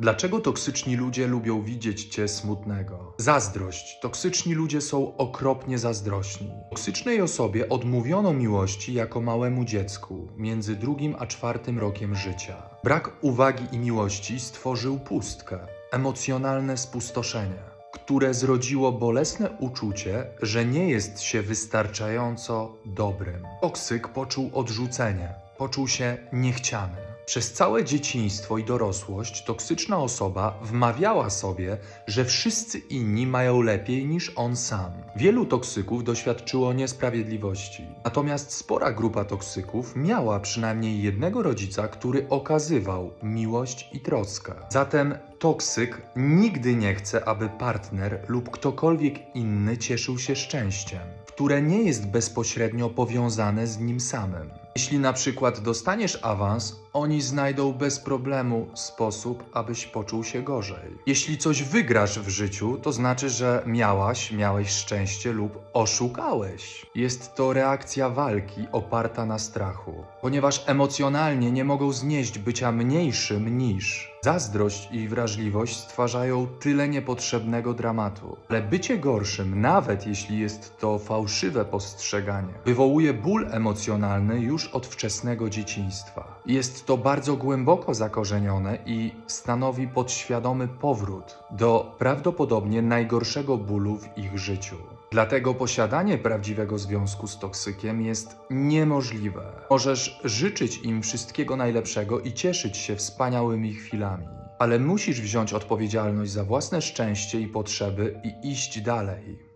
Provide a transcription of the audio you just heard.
Dlaczego toksyczni ludzie lubią widzieć cię smutnego? Zazdrość. Toksyczni ludzie są okropnie zazdrośni. Toksycznej osobie odmówiono miłości jako małemu dziecku między drugim a czwartym rokiem życia. Brak uwagi i miłości stworzył pustkę, emocjonalne spustoszenie, które zrodziło bolesne uczucie, że nie jest się wystarczająco dobrym. Toksyk poczuł odrzucenie, poczuł się niechciany. Przez całe dzieciństwo i dorosłość toksyczna osoba wmawiała sobie, że wszyscy inni mają lepiej niż on sam. Wielu toksyków doświadczyło niesprawiedliwości. Natomiast spora grupa toksyków miała przynajmniej jednego rodzica, który okazywał miłość i troskę. Zatem toksyk nigdy nie chce, aby partner lub ktokolwiek inny cieszył się szczęściem, które nie jest bezpośrednio powiązane z nim samym. Jeśli na przykład dostaniesz awans, oni znajdą bez problemu sposób, abyś poczuł się gorzej. Jeśli coś wygrasz w życiu, to znaczy, że miałaś, miałeś szczęście lub oszukałeś. Jest to reakcja walki oparta na strachu, ponieważ emocjonalnie nie mogą znieść bycia mniejszym niż. Zazdrość i wrażliwość stwarzają tyle niepotrzebnego dramatu, ale bycie gorszym, nawet jeśli jest to fałszywe postrzeganie, wywołuje ból emocjonalny już od wczesnego dzieciństwa. Jest to bardzo głęboko zakorzenione i stanowi podświadomy powrót do prawdopodobnie najgorszego bólu w ich życiu. Dlatego posiadanie prawdziwego związku z toksykiem jest niemożliwe. Możesz życzyć im wszystkiego najlepszego i cieszyć się wspaniałymi chwilami, ale musisz wziąć odpowiedzialność za własne szczęście i potrzeby i iść dalej.